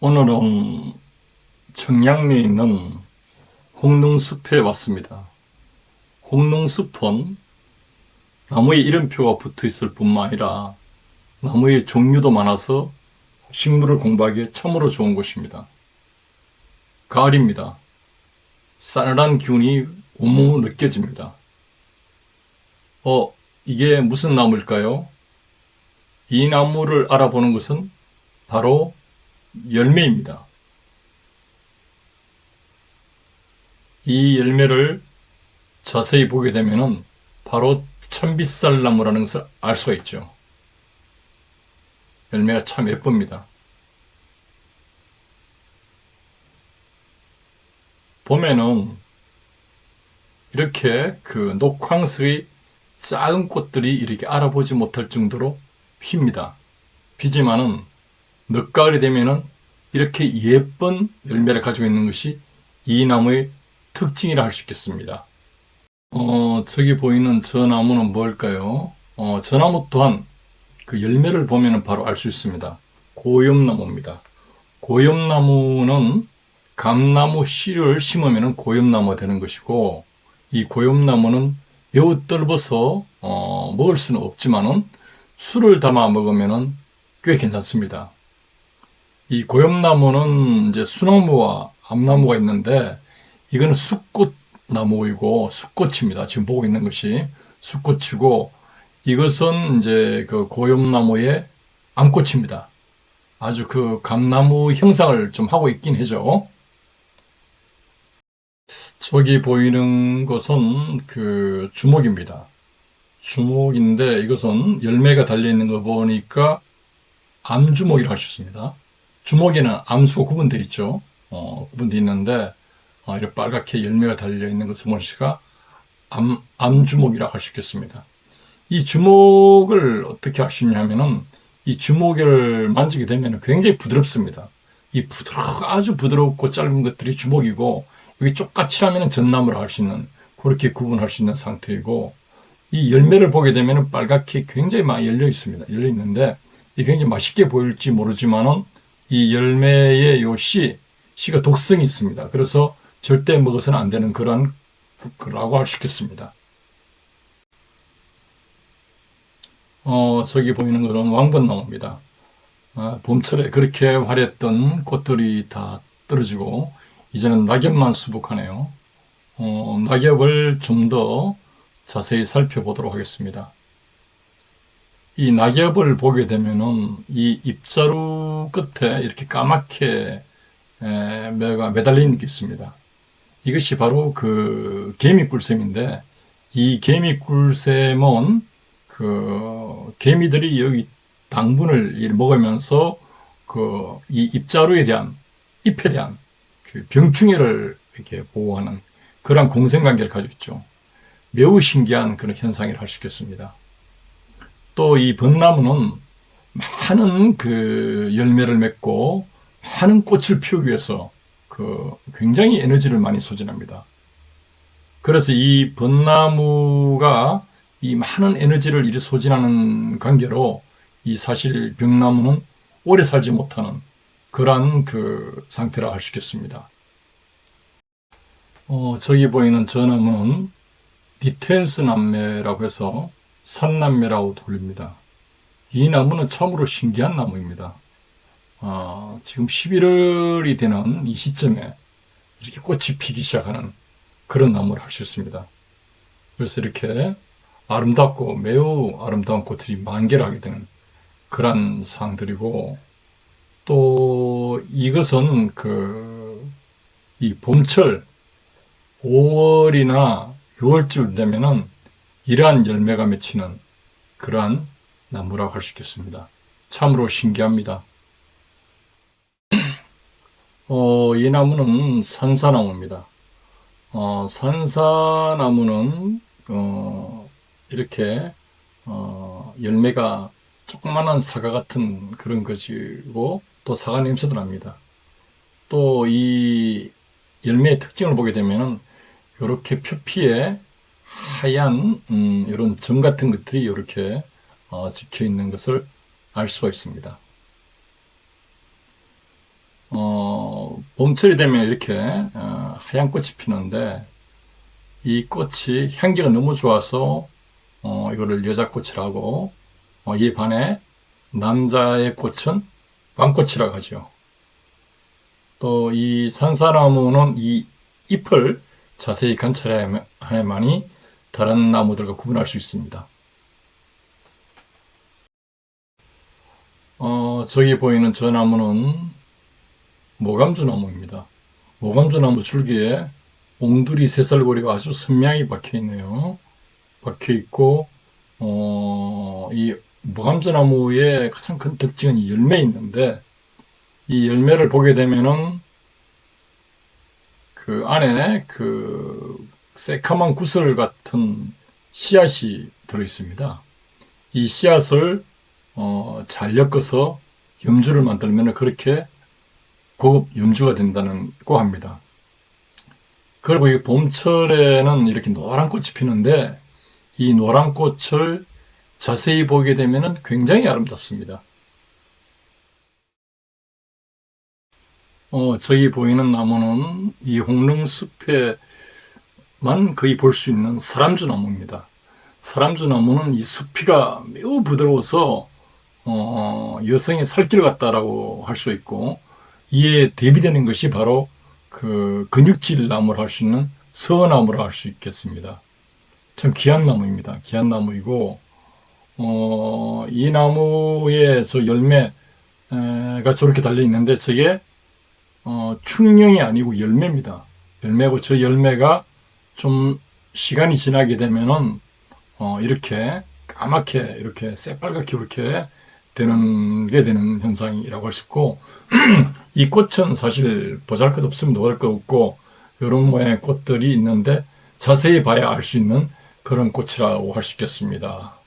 오늘은 청량리에 있는 홍릉숲에 왔습니다. 홍릉숲은 나무에 이름표가 붙어 있을 뿐만 아니라 나무의 종류도 많아서 식물을 공부하기에 참으로 좋은 곳입니다. 가을입니다. 싸늘한 기운이 온몸으로 느껴집니다. 어, 이게 무슨 나무일까요? 이 나무를 알아보는 것은 바로 열매입니다. 이 열매를 자세히 보게 되면은 바로 참빗살 나무라는 것을 알 수가 있죠. 열매가 참 예쁩니다. 보면은 이렇게 그 녹황색의 작은 꽃들이 이렇게 알아보지 못할 정도로 핍니다. 피지만은 늦가을이 되면은 이렇게 예쁜 열매를 가지고 있는 것이 이 나무의 특징이라 할 수 있겠습니다. 어, 저기 보이는 저 나무는 뭘까요? 어, 저 나무 또한 그 열매를 보면은 바로 알 수 있습니다. 고염나무입니다. 고염나무는 감나무 씨를 심으면 고염나무가 되는 것이고, 이 고염나무는 매우 떫어서, 어, 먹을 수는 없지만은 술을 담아 먹으면은 꽤 괜찮습니다. 이 고염나무는 이제 수나무와 암나무가 있는데, 이거는 숫꽃나무이고, 숫꽃입니다. 지금 보고 있는 것이 숫꽃이고, 이것은 이제 그 고염나무의 암꽃입니다. 아주 그 감나무 형상을 좀 하고 있긴 해죠. 저기 보이는 것은 그 주목입니다. 주목인데 이것은 열매가 달려 있는 거 보니까 암주목이라고 할수 있습니다. 주목에는 암수가 구분되어 있죠. 어, 구분되어 있는데 어, 이렇게 빨갛게 열매가 달려있는 것을 보니까 암, 암주목이라고 할 수 있겠습니다. 이 주목을 어떻게 할 수 있냐면은 이 주목을 만지게 되면 굉장히 부드럽습니다. 이 부드러 아주 부드럽고 짧은 것들이 주목이고 여기 쪽같이라면 전나무라 할 수 있는 그렇게 구분할 수 있는 상태이고 이 열매를 보게 되면 빨갛게 굉장히 많이 열려 있습니다. 열려 있는데 이 굉장히 맛있게 보일지 모르지만은 이 열매의 요 씨, 씨가 독성이 있습니다. 그래서 절대 먹어서는 안 되는 그런 라고 할 수 있겠습니다. 어, 저기 보이는 것은 왕벚나무입니다. 아, 봄철에 그렇게 화려했던 꽃들이 다 떨어지고 이제는 낙엽만 수북하네요. 어, 낙엽을 좀 더 자세히 살펴보도록 하겠습니다. 이 낙엽을 보게 되면은 이 입자루 끝에 이렇게 까맣게 에, 매가 매달리는 게 있습니다. 이것이 바로 그 개미꿀샘인데 이 개미꿀샘은 그 개미들이 여기 당분을 먹으면서 그 이 입자루에 대한 잎에 대한 그 병충해를 이렇게 보호하는 그러한 공생관계를 가지고 있죠. 매우 신기한 그런 현상이라 할 수 있겠습니다. 또 이 벚나무는 많은 그 열매를 맺고 많은 꽃을 피우기 위해서 그 굉장히 에너지를 많이 소진합니다. 그래서 이 벚나무가 이 많은 에너지를 이리 소진하는 관계로 이 사실 벽나무는 오래 살지 못하는 그러한 그 상태라 할 수 있겠습니다. 어, 저기 보이는 저 나무는 디텐스 남매라고 해서 산남매라고 불립니다. 이 나무는 참으로 신기한 나무입니다. 어, 지금 11월이 되는 이 시점에 이렇게 꽃이 피기 시작하는 그런 나무를 할 수 있습니다. 그래서 이렇게 아름답고 매우 아름다운 꽃들이 만개하게 되는 그런 상들이고 또 이것은 그 이 봄철 5월이나 6월쯤 되면은 이러한 열매가 맺히는 그러한 나무라고 할 수 있겠습니다. 참으로 신기합니다. 어, 이 나무는 산사나무입니다. 어, 산사나무는 어, 이렇게 어, 열매가 조그만한 사과 같은 그런 것이고 또 사과 냄새도 납니다. 또 이 열매의 특징을 보게 되면은 이렇게 표피에 하얀 음, 이런 점 같은 것들이 이렇게 어, 찍혀 있는 것을 알 수가 있습니다. 어, 봄철이 되면 이렇게 어, 하얀 꽃이 피는데 이 꽃이 향기가 너무 좋아서 어, 이거를 여자꽃이라고 어, 이 반에 남자의 꽃은 왕꽃이라고 하죠. 또 이 산사나무는 이 잎을 자세히 관찰해야만이 다른 나무들과 구분할 수 있습니다. 어, 저기 보이는 저 나무는 모감주 나무입니다. 모감주 나무 줄기에 옹두리 새살고리가 아주 선명히 박혀 있네요. 박혀 있고, 어, 이 모감주 나무의 가장 큰 특징은 이 열매 있는데, 이 열매를 보게 되면은 그 안에 그 새카만 구슬 같은 씨앗이 들어 있습니다. 이 씨앗을 어, 잘 엮어서 염주를 만들면 그렇게 고급 염주가 된다고 합니다. 그리고 이 봄철에는 이렇게 노란 꽃이 피는데 이 노란 꽃을 자세히 보게 되면 굉장히 아름답습니다. 어, 저기 보이는 나무는 이 홍릉숲에 만 거의 볼 수 있는 사람주 나무입니다. 사람주 나무는 이 숲이가 매우 부드러워서 어, 여성의 살길 같다라고 할 수 있고 이에 대비되는 것이 바로 그 근육질 나무를 할 수 있는 서나무를 할수 있겠습니다. 참 귀한 나무입니다. 귀한 나무이고 어, 이 나무에 저 열매가 저렇게 달려 있는데 저게 어, 충령이 아니고 열매입니다. 열매고 저 열매가 좀 시간이 지나게 되면은 어, 이렇게 까맣게 이렇게 새빨갛게 이렇게 되는 게 되는 현상이라고 할 수 있고 이 꽃은 사실 보잘것 없으면 노잘것 없고 이런 모양의 꽃들이 있는데 자세히 봐야 알 수 있는 그런 꽃이라고 할 수 있겠습니다.